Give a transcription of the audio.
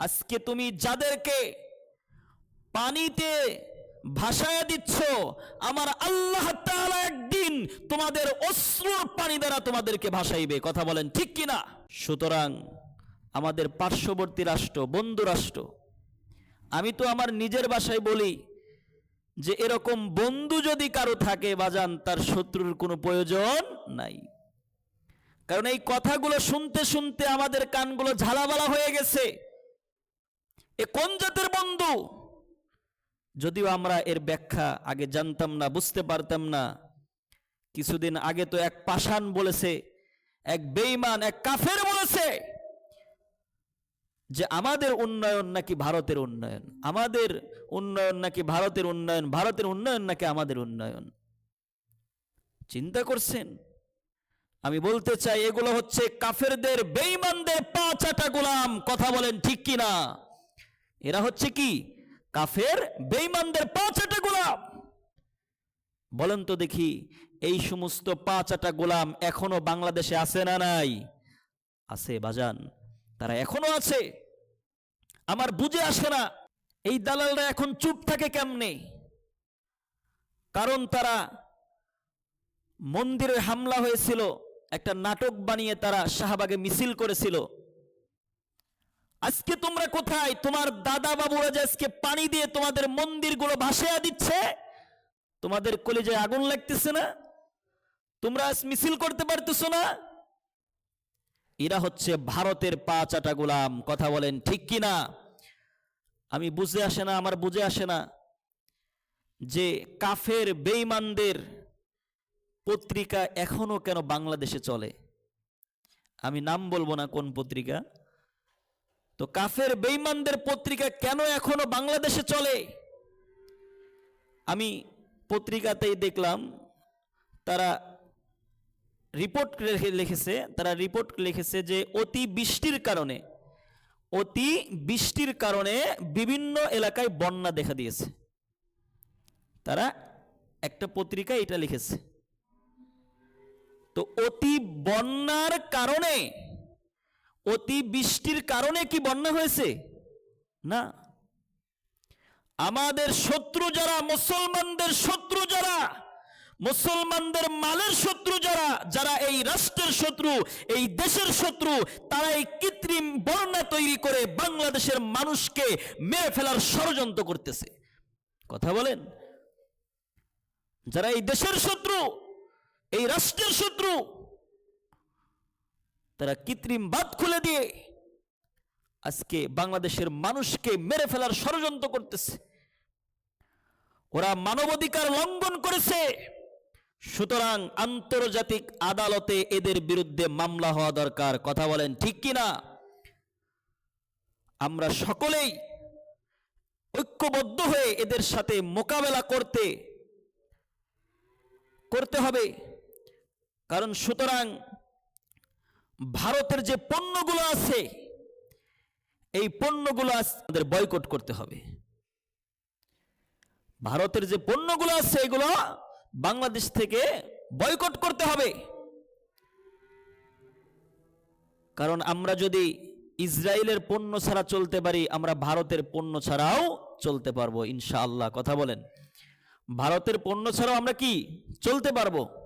আজকে তুমি যাদেরকে পানিতে ভাসায় দিচ্ছ, আমার আল্লাহ একদিন তোমাদের অশ্রুর পানি দ্বারা তোমাদেরকে ভাসাইবে। কথা বলেন ঠিক কিনা? সুতরাং আমাদের পার্শ্ববর্তী রাষ্ট্র, বন্ধু রাষ্ট্র, আমি তো আমার নিজের বাসায় বলি যে এরকম বন্ধু যদি কারও থাকে বাজান, তার শত্রুর কোনো প্রয়োজন নাই। কারণ এই কথাগুলো শুনতে শুনতে আমাদের কানগুলো ঝালাবালা হয়ে গেছে। এ কোন জাতের বন্ধু? যদিও আমরা এর ব্যাখ্যা আগে জানতাম না, বুঝতে পারতাম না। কিছুদিন আগে তো এক পাষাণ বলেছে, এক বেঈমান, এক কাফের বলেছে যে, আমাদের উন্নয়ন নাকি ভারতের উন্নয়ন? আমাদের উন্নয়ন নাকি ভারতের উন্নয়ন? ভারতের উন্নয়ন নাকি আমাদের উন্নয়ন? চিন্তা করছেন? আমি বলতে চাই, এগুলো হচ্ছে কাফেরদের, বেঈমানদের পা চাটা গোলাম। কথা বলেন ঠিক কি না এরা হচ্ছে কি? কাফের, বেঈমানদের পা চাটা গোলাম। বলেন তো দেখি, এই সমস্ত পা চাটা গোলাম এখনও বাংলাদেশে আছে না নাই? আছে, বাজান। তারা এখনও আছে। আমার বুঝে আসে না, এই দালালরা এখন চুপ থাকে কেমনে? কারণ তারা মন্দিরে হামলা হয়েছিল, একটা নাটক বানিয়ে তারা শাহবাগে মিছিল করেছিল। আজকে তোমরা কোথায়? তোমার দাদা বাবুরা যে আজকে পানি দিয়ে তোমাদের মন্দিরগুলো ভাসাইয়া দিচ্ছে, তোমাদের কলেজে আগুন লাগতেছে না? তোমরা আজ মিছিল করতে পারতেছো না? এরা হচ্ছে ভারতের পা চাটা গোলাম। কথা বলেন ঠিক কি না? আমি বুঝে আসে না, আমার বুঝে আসে না যে কাফের বেইমানদের পত্রিকা এখনও কেন বাংলাদেশে চলে? আমি নাম বলব না কোন পত্রিকা। তো কাফের বেইমানদের পত্রিকা কেন এখনও বাংলাদেশে চলে? আমি পত্রিকাতেই দেখলাম, তারা রিপোর্ট লিখেছে, তারা রিপোর্ট লিখেছে যে অতি বৃষ্টির কারণে, অতি বৃষ্টির কারণে বিভিন্ন এলাকায় বন্যা দেখা দিয়েছে। তারা একটা পত্রিকায় এটা লিখেছে। তো অতি বন্যার কারণে অতি বৃষ্টির কারণে কি বন্যা হয়েছে? না। আমাদের শত্রু যারা, মুসলমানদের শত্রু যারা, মুসলমানদের মালের শত্রু যারা যারা এই রাষ্ট্রের শত্রু, এই দেশের শত্রু তারা এই কৃত্রিম বন্যা তৈরি করে বাংলাদেশের মানুষকে মেরে ফেলার ষড়যন্ত্র করতেছে। কথা বলেন? যারা এই দেশের শত্রু, এই রাষ্ট্রের শত্রু তারা কৃত্রিম বাদ খুলে দিয়ে আজকে বাংলাদেশের মানুষকে মেরে ফেলার ষড়যন্ত্র করতেছে। ওরা মানবাধিকার লঙ্ঘন করেছে। সুতরাং আন্তর্জাতিক আদালতে এদের বিরুদ্ধে মামলা হওয়া দরকার। কথা বলেন ঠিক কিনা? আমরা সকলেই ঐক্যবদ্ধ হয়ে এদের সাথে মোকাবেলা করতে করতে হবে। কারণ সুতরাং ভারতের যে পণ্যগুলো আছে, এই পণ্যগুলো আমাদের বয়কট করতে হবে। ভারতের যে পণ্যগুলো আছে, এগুলো বাংলাদেশ থেকে বয়কট করতে হবে। কারণ আমরা যদি ইসরায়েলের পণ্য ছাড়া চলতে পারি, আমরা ভারতের পণ্য ছাড়াও চলতে পারব, ইনশাআল্লাহ। কথা বলেন। ভারতের পণ্য ছাড়াও আমরা কি? চলতে পারব।